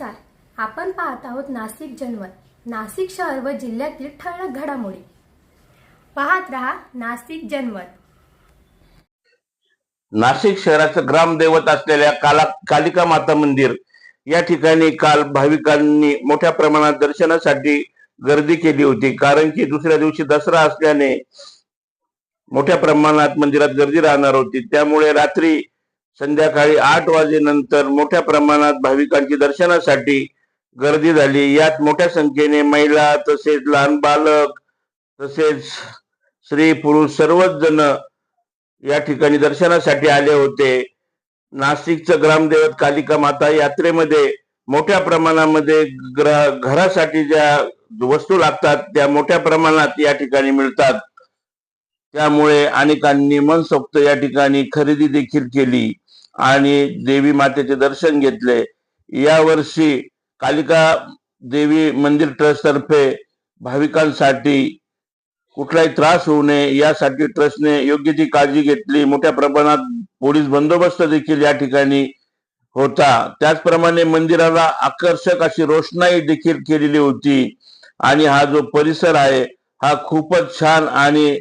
नमस्कार. आपण पाहत आहोत नाशिक जनमत नाशिक शहर व जिल्ह्यातील ठळक घडामोडी. पाहत रहा नाशिक जनमत नाशिक शहराचं ग्रामदैवत असलेल्या काला कालिका माता मंदिर या ठिकाणी काल भाविकांनी मोठ्या प्रमाणात दर्शनासाठी गर्दी केली होती. कारण की दुसऱ्या दिवशी दसरा असल्याने मोठ्या प्रमाणात मंदिरात गर्दी राहणार होती. त्यामुळे रात्री संध्याकाळी आठ वाजेनंतर मोठ्या प्रमाणात भाविकांची दर्शनासाठी गर्दी झाली. यात मोठ्या संख्येने महिला तसेच लहान बालक तसेच स्त्री पुरुष सर्वच जण या ठिकाणी दर्शनासाठी आले होते. नाशिकचं ग्रामदैवत कालिका माता यात्रेमध्ये मोठ्या प्रमाणामध्ये घरासाठी ज्या वस्तू लागतात त्या मोठ्या प्रमाणात या ठिकाणी मिळतात. त्यामुळे अनेकांनी मनसोक्त या ठिकाणी खरेदी देखील केली. आणि देवी मातेचे दर्शन घेतले. यावर्षी कालिका देवी मंदिर ट्रस्ट तर्फे भाविकांसाठी कुठलाही त्रास होऊ नये यासाठी ट्रस्टने योग्य ती काळजी घेतली. मोठ्या प्रमाणात पोलीस बंदोबस्त देखील या ठिकाणी होता. त्याचप्रमाणे मंदिराला आकर्षक अशी रोषणाई देखील केलेली होती. आणि हा जो परिसर आहे हा खूपच छान आणि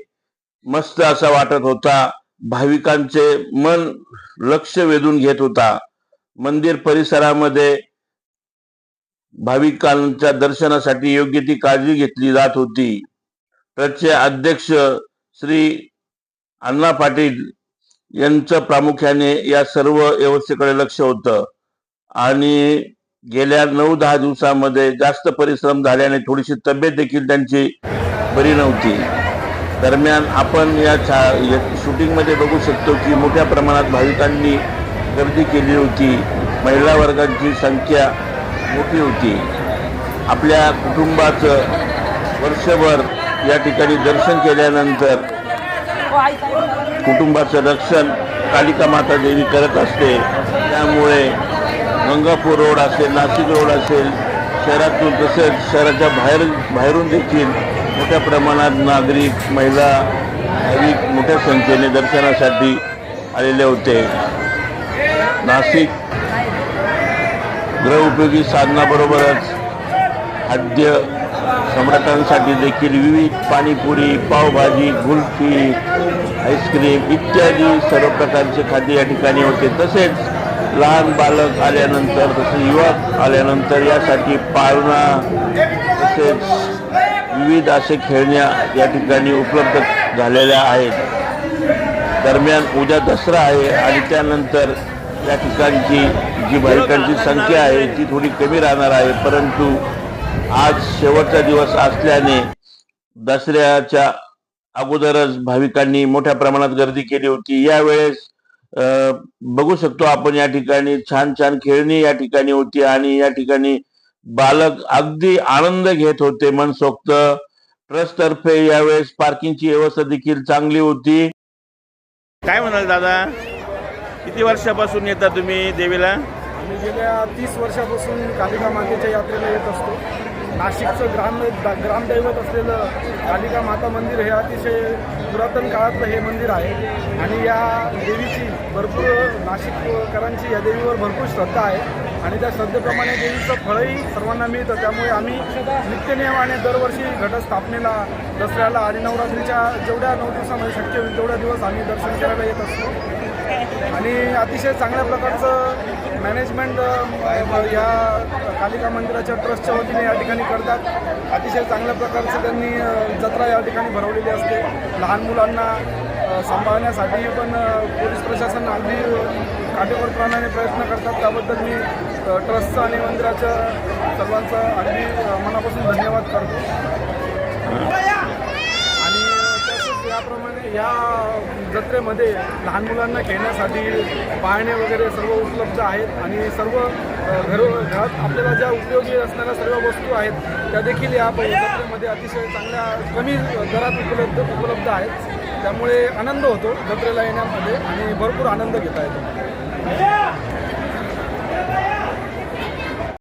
मस्त असा वाटत होता. भाविकांचे मन लक्ष वेधून घेत होता. मंदिर परिसरामध्ये भाविकांच्या दर्शनासाठी योग्य ती काळजी घेतली जात होती. ट्रस्टचे अध्यक्ष श्री अण्णा पाटील यांचं प्रामुख्याने या सर्व व्यवस्थेकडे लक्ष होतं. आणि गेल्या नऊ दहा दिवसामध्ये जास्त परिश्रम झाल्याने थोडीशी तब्येत देखील त्यांची बरी नव्हती. दरम्यान आपण या छा शूटिंगमध्ये बघू शकतो की मोठ्या प्रमाणात भाविकांनी गर्दी केली होती. महिला वर्गांची संख्या मोठी होती. आपल्या कुटुंबाचं वर्षभर या ठिकाणी दर्शन केल्यानंतर कुटुंबाचं रक्षण कालिका माता देवी करत असते. त्यामुळे गंगापूर रोड असेल नाशिक रोड असेल शहरातून तसेच शहराच्या बाहेर बाहेरून देखील मोठ्या प्रमाणात नागरिक महिला भाविक मोठ्या संख्येने दर्शनासाठी आलेले होते. नाशिक गृहउपयोगी साधनाबरोबरच खाद्य सम्राटांसाठी देखील विविध पाणीपुरी पावभाजी गुल्फी आईस्क्रीम इत्यादी सर्व प्रकारचे खाद्य या ठिकाणी होते. तसेच लहान बालक आल्यानंतर तसेच युवक आल्यानंतर यासाठी पाळणा तसेच विविध असे खेळण्या या ठिकाणी उपलब्ध झालेल्या आहेत. दरम्यान उद्या दसरा आहे आणि त्यानंतर या ठिकाणची जी भाविकांची संख्या आहे ती थोडी कमी राहणार आहे. परंतु आज शेवटचा दिवस असल्याने दसऱ्याच्या अगोदरच भाविकांनी मोठ्या प्रमाणात गर्दी केली होती. यावेळेस अं, बघू शकतो आपण या ठिकाणी छान छान खेळणी या ठिकाणी होती आणि या ठिकाणी बालक अगदी आनंद घेत होते मनसोक्त. ट्रस्टतर्फे यावेळेस पार्किंगची व्यवस्था देखील चांगली होती. काय म्हणाल दादा? किती वर्षापासून येता तुम्ही देवीला? मी गेल्या तीस वर्षापासून कालिका मातेच्या यात्रेला येत असतो. नाशिकचं ग्राम ग्रामदैवत असलेलं कालिका माता मंदिर हे अतिशय पुरातन काळातलं हे मंदिर आहे. आणि या देवीची भरपूर नाशिककरांची या देवीवर भरपूर श्रद्धा आहे. आणि त्या श्रद्धेप्रमाणे देवीचं फळही सर्वांना मिळतं. त्यामुळे आम्ही नित्यनियमाने दरवर्षी घटस्थापनेला दसऱ्याला आणि नवरात्रीच्या जेवढ्या नऊ दिवसामध्ये शक्य होईल तेवढ्या दिवस आम्ही दर्शन करायला येत असतो. आणि अतिशय चांगल्या प्रकारचं मॅनेजमेंट या कालिका मंदिराच्या ट्रस्टच्या वतीने या ठिकाणी करतात. अतिशय चांगल्या प्रकारचं त्यांनी जत्रा या ठिकाणी भरवलेली असते. लहान मुलांना सांभाळण्यासाठी पण पोलीस प्रशासन अगदी काटेकोरपणाने प्रयत्न करतात. त्याबद्दल मी ट्रस्टचं आणि मंदिराच्या सर्वांचा अगदी मनापासून धन्यवाद करतो. याप्रमाणे या जत्रेमध्ये लहान मुलांना खेळण्यासाठी पाळणे वगैरे सर्व उपलब्ध आहेत आणि सर्व घरो घरात आपल्याला ज्या उपयोगी असणाऱ्या सर्व वस्तू आहेत त्या देखील या जत्रेमध्ये अतिशय चांगल्या कमी दरात उपलब्ध उपलब्ध आहेत. त्यामुळे आनंद होतो जत्रेला येण्यामध्ये आणि भरपूर आनंद घेता येतो.